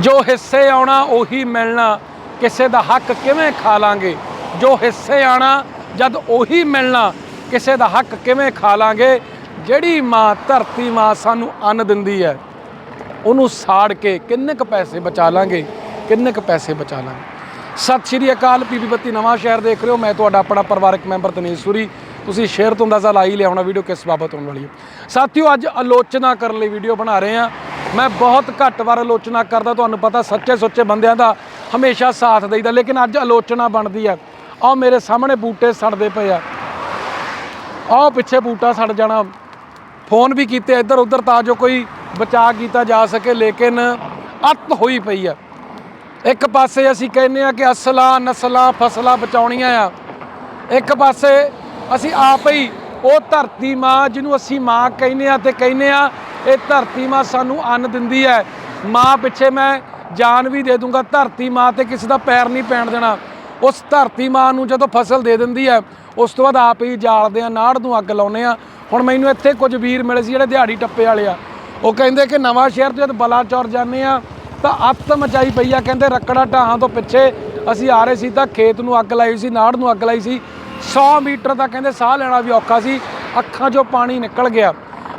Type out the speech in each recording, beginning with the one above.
ਜੋ ਹਿੱਸੇ ਆਉਣਾ, ਉਹੀ ਮਿਲਣਾ। ਕਿਸੇ ਦਾ ਹੱਕ ਕਿਵੇਂ ਖਾ ਲਾਂਗੇ? ਜੋ ਹਿੱਸੇ ਆਣਾ ਜਦ ਉਹੀ ਮਿਲਣਾ, ਕਿਸੇ ਦਾ ਹੱਕ ਕਿਵੇਂ ਖਾ ਲਾਂਗੇ? ਜਿਹੜੀ ਮਾਂ ਧਰਤੀ ਮਾਂ ਸਾਨੂੰ ਅੰਨ ਦਿੰਦੀ ਹੈ, ਉਹਨੂੰ ਸਾੜ ਕੇ ਕਿੰਨੇ ਕ ਪੈਸੇ ਬਚਾ ਲਾਂਗੇ? ਕਿੰਨੇ ਕ ਪੈਸੇ ਬਚਾ ਲਾਂਗੇ? ਸਤਿ ਸ਼੍ਰੀ ਅਕਾਲ ਪੀਪੀ ਬੱਤੀ, ਨਵਾਂ ਸ਼ਹਿਰ ਦੇਖ ਰਹੇ ਹੋ। ਮੈਂ ਤੁਹਾਡਾ ਆਪਣਾ ਪਰਿਵਾਰਕ ਮੈਂਬਰ ਤਨੇਸ਼ ਸੂਰੀ। ਤੁਸੀਂ ਸ਼ੇਅਰ ਤੋਂ ਅੰਦਾਜ਼ਾ ਲਾ ਹੀ ਲਿਆ ਹੋਣਾ ਵੀਡੀਓ ਕਿਸ ਬਾਬਤ ਹੋਣ ਵਾਲੀ ਹੈ। ਸਾਥੀਓ, ਅੱਜ ਆਲੋਚਨਾ ਕਰਨ ਲਈ ਵੀਡੀਓ ਬਣਾ ਰਹੇ ਹਾਂ। ਮੈਂ ਬਹੁਤ ਘੱਟ ਵਾਰ ਆਲੋਚਨਾ ਕਰਦਾ, ਤੁਹਾਨੂੰ ਪਤਾ ਸੱਚੇ ਸੁੱਚੇ ਬੰਦਿਆਂ ਦਾ ਹਮੇਸ਼ਾ ਸਾਥ ਦੇਈਦਾ, ਲੇਕਿਨ ਅੱਜ ਆਲੋਚਨਾ ਬਣਦੀ ਆ। ਆਹ ਮੇਰੇ ਸਾਹਮਣੇ ਬੂਟੇ ਸੜਦੇ ਪਏ ਆ। ਆਹ ਪਿੱਛੇ ਬੂਟਾ ਸੜ ਜਾਣਾ। ਫੋਨ ਵੀ ਕੀਤੇ ਇੱਧਰ ਉੱਧਰ ਤਾਂ ਜੋ ਕੋਈ ਬਚਾਅ ਕੀਤਾ ਜਾ ਸਕੇ, ਲੇਕਿਨ ਅੱਤ ਹੋਈ ਪਈ ਆ। ਇੱਕ ਪਾਸੇ ਅਸੀਂ ਕਹਿੰਦੇ ਆ ਕਿ ਅਸਲਾਂ ਨਸਲਾਂ ਫਸਲਾਂ ਬਚਾਉਣੀਆਂ ਆ। ਇੱਕ ਪਾਸੇ ਅਸੀਂ ਆਪ ਹੀ ਉਹ ਧਰਤੀ ਮਾਂ ਜਿਹਨੂੰ ਅਸੀਂ ਮਾਂ ਕਹਿੰਦੇ ਆ ਤੇ ਕਹਿੰਦੇ ਆ ਇਹ ਧਰਤੀ ਮਾਂ ਸਾਨੂੰ ਅੰਨ ਦਿੰਦੀ ਹੈ। ਮਾਂ ਪਿੱਛੇ ਮੈਂ ਜਾਨ ਵੀ ਦੇ ਦੂੰਗਾ, ਧਰਤੀ ਮਾਂ ਤੇ ਕਿਸੇ ਦਾ ਪੈਰ ਨਹੀਂ ਪੈਣ ਦੇਣਾ। ਉਸ ਧਰਤੀ ਮਾਂ ਨੂੰ ਜਦੋਂ ਫਸਲ ਦੇ ਦਿੰਦੀ ਹੈ, ਉਸ ਤੋਂ ਬਾਅਦ ਆਪ ਹੀ ਜਾਲਦੇ ਆ ਨਾੜ ਨੂੰ ਅੱਗ ਲਾਉਨੇ ਆ ਹੁਣ ਮੈਨੂੰ ਇੱਥੇ ਕੁਝ ਵੀਰ ਮਿਲੇ ਸੀ ਜਿਹੜੇ ਦਿਹਾੜੀ ਟੱਪੇ ਵਾਲੇ ਆ। ਉਹ ਕਹਿੰਦੇ ਕਿ ਨਵਾਂ ਸ਼ਹਿਰ ਤੋਂ ਜਦ ਬਲਾਚੌਰ ਜਾਂਦੇ ਆ ਤਾਂ ਅੱਤ ਮਚਾਈ ਪਈ ਆ। ਕਹਿੰਦੇ ਰੱਕੜਾ ਢਾਹਾਂ ਤੋਂ ਪਿੱਛੇ ਅਸੀਂ ਆ ਰਹੇ ਸੀ, ਤਾਂ ਖੇਤ ਨੂੰ ਅੱਗ ਲਾਈ ਸੀ, ਨਾੜ ਨੂੰ ਅੱਗ ਲਾਈ ਸੀ। 100 ਮੀਟਰ ਦਾ ਕਹਿੰਦੇ ਸਾਹ ਲੈਣਾ ਵੀ ਔਖਾ ਸੀ। ਅੱਖਾਂ 'ਚੋਂ ਪਾਣੀ ਨਿਕਲ ਗਿਆ।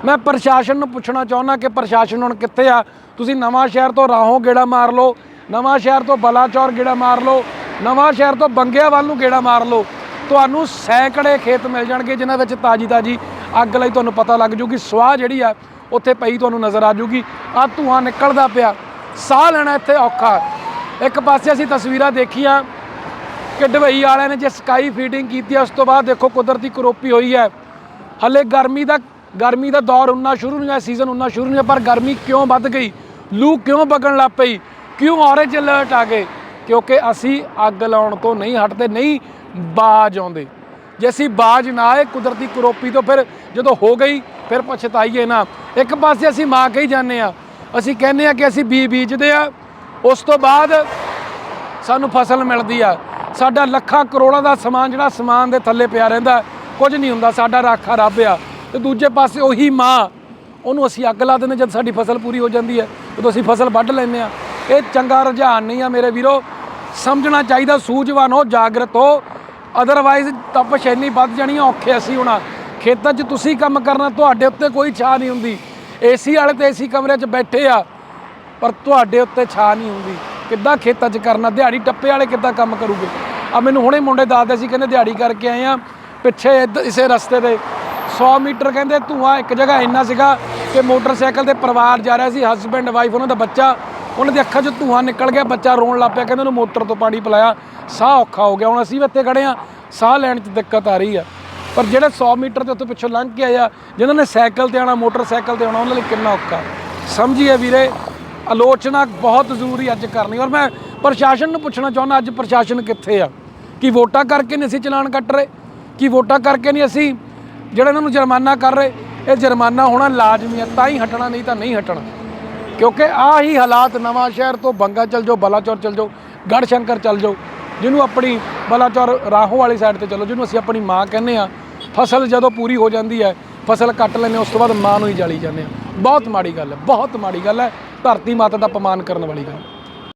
ਮੈਂ ਪ੍ਰਸ਼ਾਸਨ ਨੂੰ ਪੁੱਛਣਾ ਚਾਹੁੰਦਾ ਕਿ ਪ੍ਰਸ਼ਾਸਨ ਹੁਣ ਕਿੱਥੇ ਆ? ਤੁਸੀਂ ਨਵਾਂ ਸ਼ਹਿਰ ਤੋਂ ਰਾਹੋਂ ਗੇੜਾ ਮਾਰ ਲਓ, ਨਵਾਂ ਸ਼ਹਿਰ ਤੋਂ ਬਲਾਚੌਰ ਗੇੜਾ ਮਾਰ ਲਓ, ਨਵਾਂ ਸ਼ਹਿਰ ਤੋਂ ਬੰਗਿਆ ਵੱਲ ਨੂੰ ਗੇੜਾ ਮਾਰ ਲਓ। ਤੁਹਾਨੂੰ ਸੈਂਕੜੇ ਖੇਤ ਮਿਲ ਜਾਣਗੇ ਜਿਨ੍ਹਾਂ ਵਿੱਚ ਤਾਜੀ ਤਾਜੀ ਅੱਗ ਲਈ ਤੁਹਾਨੂੰ ਪਤਾ ਲੱਗ ਜੂਗੀ ਸਵਾਹ ਜਿਹੜੀ ਆ, ਉੱਥੇ ਪਈ ਤੁਹਾਨੂੰ ਨਜ਼ਰ ਆ ਜੂਗੀ। ਆ ਧੂਆਂ ਨਿਕਲਦਾ ਪਿਆ, ਸਾਹ ਲੈਣਾ ਇੱਥੇ ਔਖਾ। ਇੱਕ ਪਾਸੇ ਅਸੀਂ ਤਸਵੀਰਾਂ ਦੇਖੀਆਂ ਕਿ ਡਬਈ ਵਾਲਿਆਂ ਨੇ ਜੇ ਸਕਾਈ ਫੀਡਿੰਗ ਕੀਤੀ ਉਸ ਤੋਂ ਬਾਅਦ ਦੇਖੋ ਕੁਦਰਤੀ ਕਰੋਪੀ ਹੋਈ ਹੈ। ਹਲੇ ਗਰਮੀ ਦਾ ਗਰਮੀ ਦਾ ਦੌਰ ਉਨਾ ਸ਼ੁਰੂ ਨਹੀਂ ਹੋਇਆ ਸੀਜ਼ਨ ਉਨਾ ਸ਼ੁਰੂ ਨਹੀਂ ਹੋਇਆ, ਪਰ ਗਰਮੀ ਕਿਉਂ ਵੱਧ ਗਈ? ਲੂ ਕਿਉਂ ਵਗਣ ਲੱਗ ਪਈ? ਕਿਉਂ ਔਰੇਂਜ ਅਲਰਟ ਆ ਗਏ? ਕਿਉਂਕਿ ਅਸੀਂ ਅੱਗ ਲਾਉਣ ਤੋਂ ਨਹੀਂ ਹਟਦੇ, ਨਹੀਂ ਬਾਜ ਆਉਂਦੇ। ਜੇ ਅਸੀਂ ਬਾਜ ਨਾ ਆਏ ਕੁਦਰਤੀ ਕਰੋਪੀ ਤੋਂ, ਫਿਰ ਜਦੋਂ ਹੋ ਗਈ, ਫਿਰ ਪਛਤਾਈਏ ਨਾ। ਇੱਕ ਪਾਸੇ ਅਸੀਂ ਮਾਂ ਕਹੀ ਜਾਂਦੇ ਆ ਅਸੀਂ ਕਹਿੰਦੇ ਆ ਕਿ ਅਸੀਂ ਬੀ ਬੀਜਦੇ ਆ ਉਸ ਤੋਂ ਬਾਅਦ ਸਾਨੂੰ ਫਸਲ ਮਿਲਦੀ ਆ। ਸਾਡਾ ਲੱਖਾਂ ਕਰੋੜਾਂ ਦਾ ਸਮਾਨ, ਜਿਹੜਾ ਸਮਾਨ ਦੇ ਥੱਲੇ ਪਿਆ ਰਹਿੰਦਾ, ਕੁਝ ਨਹੀਂ ਹੁੰਦਾ, ਸਾਡਾ ਰਾਖਾ ਰੱਬ ਆ। ਤੇ ਦੂਜੇ ਪਾਸੇ ਉਹੀ ਮਾਂ ਉਹਨੂੰ ਅਸੀਂ ਅੱਗ ਲਾ ਦਿੰਦੇ ਜਦ ਸਾਡੀ ਫਸਲ ਪੂਰੀ ਹੋ ਜਾਂਦੀ ਹੈ ਉਦੋਂ ਅਸੀਂ ਫਸਲ ਵੱਢ ਲੈਂਦੇ ਆ ਇਹ ਚੰਗਾ ਰੁਝਾਨ ਨਹੀਂ ਆ ਮੇਰੇ ਵੀਰੋ। ਸਮਝਣਾ ਚਾਹੀਦਾ ਸੂਝਵਾਨ ਹੋ ਜਾਗਰਤ ਹੋ। ਅਦਰਵਾਈਜ਼ ਤਪਸ਼ ਇੰਨੀ ਵੱਧ ਜਾਣੀ ਆ, ਔਖੇ ਅਸੀਂ ਹੋਣਾ। ਖੇਤਾਂ 'ਚ ਤੁਸੀਂ ਕੰਮ ਕਰਨਾ ਤੁਹਾਡੇ ਉੱਤੇ ਕੋਈ ਛਾਂ ਨਹੀਂ ਹੁੰਦੀ। ਏਸੀ ਵਾਲੇ ਤੇ ਏਸੀ ਕਮਰੇ 'ਚ ਬੈਠੇ ਆ ਪਰ ਤੁਹਾਡੇ ਉੱਤੇ ਛਾਂ ਨਹੀਂ ਹੁੰਦੀ। ਕਿੱਦਾਂ ਖੇਤਾਂ 'ਚ ਕਰਨਾ? ਦਿਹਾੜੀ ਟੱਪੇ ਵਾਲੇ ਕਿੱਦਾਂ ਕੰਮ ਕਰੂਗੇ? ਆ ਮੈਨੂੰ ਹੁਣੇ ਮੁੰਡੇ ਦੱਸਦੇ ਸੀ ਕਹਿੰਦੇ ਦਿਹਾੜੀ ਕਰਕੇ ਆਏ ਆ ਪਿੱਛੇ ਇੱਧ- ਇਸੇ ਰਸਤੇ ਤੇ 100 ਮੀਟਰ ਕਹਿੰਦੇ ਧੂਆਂ ਇੱਕ ਜਗ੍ਹਾ ਇੰਨਾ ਸੀਗਾ ਕਿ ਮੋਟਰਸਾਈਕਲ ਤੇ ਪਰਿਵਾਰ ਜਾ ਰਿਹਾ ਸੀ ਹਸਬੈਂਡ ਵਾਈਫ ਉਹਨਾਂ ਦਾ ਬੱਚਾ, ਉਹਨਾਂ ਦੀ ਅੱਖਾਂ 'ਚੋਂ ਧੂਆਂ ਨਿਕਲ ਗਿਆ, ਬੱਚਾ ਰੋਣ ਲੱਗ ਪਿਆ, ਕਹਿੰਦੇ ਉਹਨੂੰ ਮੋਟਰ ਤੋਂ ਪਾਣੀ ਪਿਲਾਇਆ। ਸਾਹ ਔਖਾ ਹੋ ਗਿਆ, ਹੁਣ ਅਸੀਂ ਵੀ ਇੱਥੇ ਖੜੇ ਆ ਸਾਹ ਲੈਣ 'ਚ ਦਿੱਕਤ ਆ ਰਹੀ ਆ। ਪਰ ਜਿਹੜੇ 100 ਮੀਟਰ ਤੇ ਉੱਥੇ ਪਿੱਛੋਂ ਲੰਘ ਕੇ ਆਇਆ ਜਿਨ੍ਹਾਂ ਨੇ ਸਾਈਕਲ ਤੇ ਆਣਾ ਮੋਟਰਸਾਈਕਲ ਤੇ ਆਉਣਾ, ਉਹਨਾਂ ਲਈ ਕਿੰਨਾ ਔਖਾ। ਸਮਝੀਏ ਵੀਰੇ, ਆਲੋਚਨਾ ਬਹੁਤ ਜ਼ਰੂਰੀ ਅੱਜ ਕਰਨੀ। ਔਰ ਮੈਂ ਪ੍ਰਸ਼ਾਸਨ ਨੂੰ ਪੁੱਛਣਾ ਚਾਹੁੰਦਾ, ਅੱਜ ਪ੍ਰਸ਼ਾਸਨ ਕਿੱਥੇ ਆ? ਕਿ ਵੋਟਾਂ ਕਰਕੇ ਨਹੀਂ ਅਸੀਂ ਚਲਾਨ ਕੱਟ ਰਹੇ? ਕਿ ਵੋਟਾਂ ਕਰਕੇ ਨਹੀਂ ਅਸੀਂ ਜਿਹੜਾ ਇਹਨਾਂ ਨੂੰ ਜੁਰਮਾਨਾ ਕਰ ਰਹੇ ਇਹ ਜੁਰਮਾਨਾ ਹੋਣਾ ਲਾਜ਼ਮੀ ਹੈ ਤਾਂ ਹੀ ਹਟਣਾ ਨਹੀਂ ਤਾਂ ਨਹੀਂ ਹਟਣਾ। ਕਿਉਂਕਿ ਆਹ ਹੀ ਹਾਲਾਤ ਨਵਾਂ ਸ਼ਹਿਰ ਤੋਂ ਬੰਗਾ ਚਲ ਜਾਓ ਬਲਾਚੌਰ ਚਲ ਜਾਓ ਗੜ ਸ਼ੰਕਰ ਚਲ ਜਾਓ ਜਿਹਨੂੰ ਆਪਣੀ ਬਲਾਚੌਰ ਰਾਹੋਂ ਵਾਲੀ ਸਾਈਡ ਤੇ ਚਲੋ ਜਿਹਨੂੰ ਅਸੀਂ ਆਪਣੀ ਮਾਂ ਕਹਿੰਦੇ ਆ ਫਸਲ ਜਦੋਂ ਪੂਰੀ ਹੋ ਜਾਂਦੀ ਹੈ ਫਸਲ ਕੱਟ ਲੈਂਦੇ ਹਾਂ, ਉਸ ਤੋਂ ਬਾਅਦ ਮਾਂ ਨੂੰ ਹੀ ਜਾਲੀ ਜਾਂਦੇ ਆ ਬਹੁਤ ਮਾੜੀ ਗੱਲ ਹੈ ਬਹੁਤ ਮਾੜੀ ਗੱਲ ਹੈ ਧਰਤੀ ਮਾਤਾ ਦਾ ਅਪਮਾਨ ਕਰਨ ਵਾਲੀ ਗੱਲ।